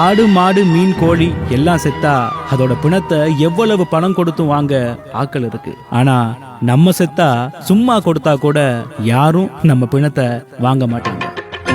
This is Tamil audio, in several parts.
ஆடு மாடு மீன் கோழி எல்லாம் செத்தா அதோட பிணத்தை எவ்வளவு பணம் கொடுத்தும் வாங்க ஆக்கள் இருக்கு. ஆனா நம்ம செத்தா சும்மா கொடுத்தா கூட யாரும் நம்ம பிணத்தை வாங்க மாட்டாங்க.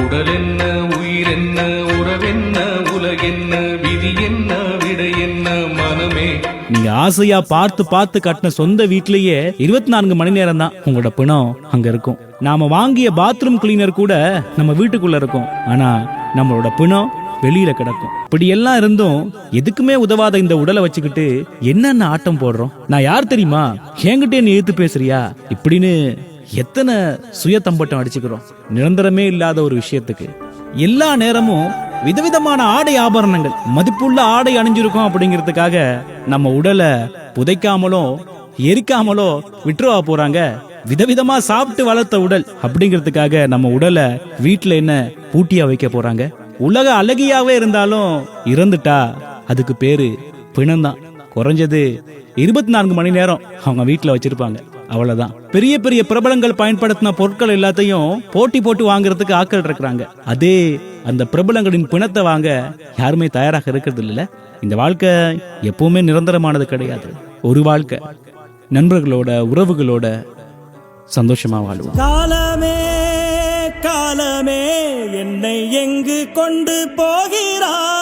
உடல் என்ன உயிர் என்ன உறவென்ன உலகென்ன விதி என்ன விடை என்ன மனமே. நீங்க ஆசையா பார்த்து பார்த்து கட்டின சொந்த வீட்லயே இருபத்தி நான்கு மணி நேரம் தான் உங்களோட பிணம் அங்க இருக்கும். நாம வாங்கிய பாத்ரூம் கிளீனர் கூட நம்ம வீட்டுக்குள்ள இருக்கும். ஆனா நம்மளோட பிணம் வெளியில கிடக்கும். இப்படி எல்லாம் இருந்தும் எதுக்குமே உதவாத இந்த உடலை வச்சுக்கிட்டு என்னென்ன ஆட்டம் போடுறோம்? நான் யார் தெரியுமா? என்கிட்ட நீ எழுத்து பேசுறியா? இப்படின்னு எத்தனை சுய தம்பட்டம் அடிச்சுக்கிறோம்? நிரந்தரமே இல்லாத ஒரு விஷயத்துக்கு. எல்லா நேரமும் விதவிதமான ஆடை ஆபரணங்கள் மதிப்புள்ள ஆடை அணிஞ்சிருக்கோம் அப்படிங்கிறதுக்காக நம்ம உடலை புதைக்காமலோ எரிக்காமலோ விட்டுருவா போறாங்க. விதவிதமா சாப்பிட்டு வளர்த்த உடல் அப்படிங்கிறதுக்காக நம்ம உடலை வீட்டுல என்ன பூட்டியா வைக்க போறாங்க? உலக அழகியாவே இருந்தாலும் இறந்துட்டா அதுக்கு பேரு பிணம்தான். குறைஞ்சது இருபத்தி நான்கு மணி நேரம் அவங்க வீட்டுல வச்சிருப்பாங்க. அவ்வளவுதான். பெரிய பெரிய பிரபலங்கள் பயன்படுத்தின பொருட்கள் எல்லாத்தையும் போட்டி போட்டு வாங்குறதுக்கு ஆட்கள் இருக்கிறாங்க. அதே அந்த பிரபலங்களின் பிணத்தை வாங்க யாருமே தயாராக இருக்கிறது இல்ல இந்த வாழ்க்கை எப்பவுமே நிரந்தரமானது கிடையாது. ஒரு வாழ்க்கை நண்பர்களோட உறவுகளோட சந்தோஷமா வாழ்வோம். காலமே காலமே என்னை எங்கு கொண்டு போகிறார்